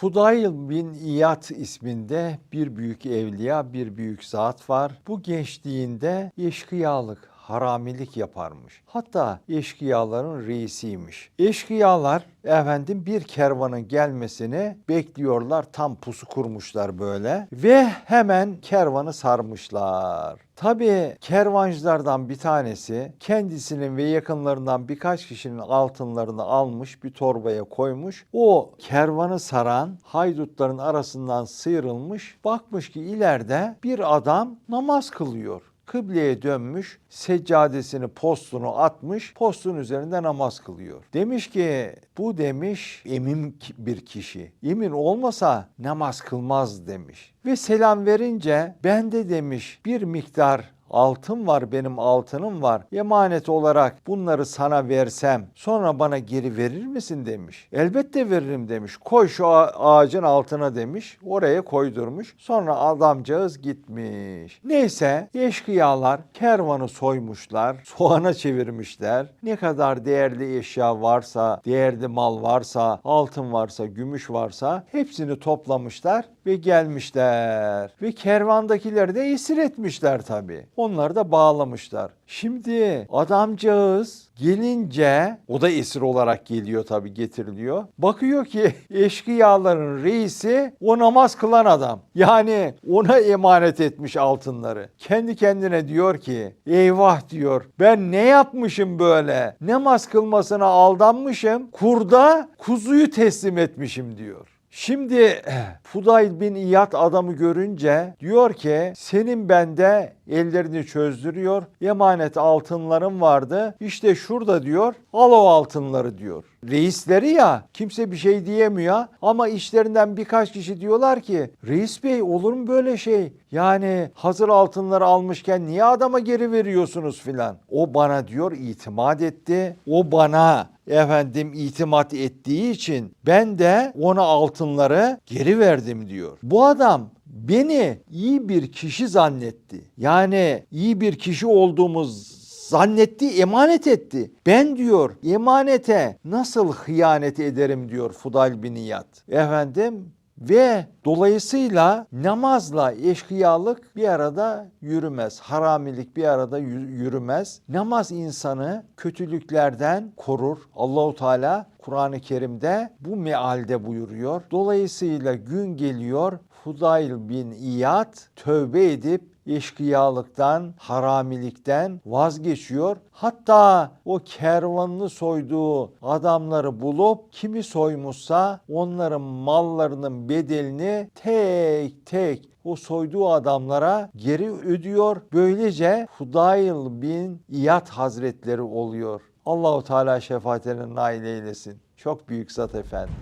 Fudayl bin İyad isminde bir büyük evliya, bir büyük zat var. Bu gençliğinde eşkıyalık, haramilik yaparmış. Hatta eşkıyaların reisiymiş. Eşkıyalar efendim bir kervanın gelmesini bekliyorlar. Tam pusu kurmuşlar böyle ve hemen kervanı sarmışlar. Tabii kervancılardan bir tanesi kendisinin ve yakınlarından birkaç kişinin altınlarını almış bir torbaya koymuş. O kervanı saran haydutların arasından sıyrılmış. Bakmış ki ileride bir adam namaz kılıyor kıbleye dönmüş, seccadesini, postunu atmış, postun üzerinde namaz kılıyor. Demiş ki bu demiş emin bir kişi. Emin olmasa namaz kılmaz demiş. Ve selam verince bende demiş bir miktar altın var benim altınım var. Emanet olarak bunları sana versem sonra bana geri verir misin demiş. Elbette veririm demiş. Koy şu ağacın altına demiş. Oraya koydurmuş. Sonra adamcağız gitmiş. Neyse eşkıyalar kervanı soymuşlar. Soğana çevirmişler. Ne kadar değerli eşya varsa, değerli mal varsa, altın varsa, gümüş varsa hepsini toplamışlar ve gelmişler. Ve kervandakileri de esir etmişler tabii. Onları da bağlamışlar. Şimdi adamcağız gelince o da esir olarak geliyor tabii getiriliyor. Bakıyor ki eşkıyaların reisi o namaz kılan adam. Yani ona emanet etmiş altınları. Kendi kendine diyor ki eyvah diyor ben ne yapmışım böyle? Namaz kılmasına aldanmışım. Kurda kuzuyu teslim etmişim diyor. Şimdi Fudayl bin İyad adamı görünce diyor ki senin bende ellerini çözdürüyor. Emanet altınlarım vardı. İşte şurada diyor. Al o altınları diyor. Reisleri ya kimse bir şey diyemiyor ama işlerinden birkaç kişi diyorlar ki reis bey olur mu böyle şey? Yani hazır altınları almışken niye adama geri veriyorsunuz filan? O bana diyor itimat etti. O bana efendim itimat ettiği için ben de ona altınları geri verdim diyor. Bu adam beni iyi bir kişi zannetti. Yani iyi bir kişi olduğumuz zannetti, emanet etti. Ben diyor emanete nasıl hıyanet ederim diyor Fudayl bin İyad. Efendim ve dolayısıyla namazla eşkıyalık bir arada yürümez. Haramilik bir arada yü- yürümez. Namaz insanı kötülüklerden korur. Allahu Teala Kur'an-ı Kerim'de bu mealde buyuruyor. Dolayısıyla gün geliyor Fudayl bin İyad tövbe edip eşkıyalıktan, haramilikten vazgeçiyor. Hatta o kervanını soyduğu adamları bulup kimi soymuşsa onların mallarının bedelini tek tek o soyduğu adamlara geri ödüyor. Böylece Fudayl bin İyad Hazretleri oluyor. Allahu Teala şefaatine nail eylesin. Çok büyük zat efendi.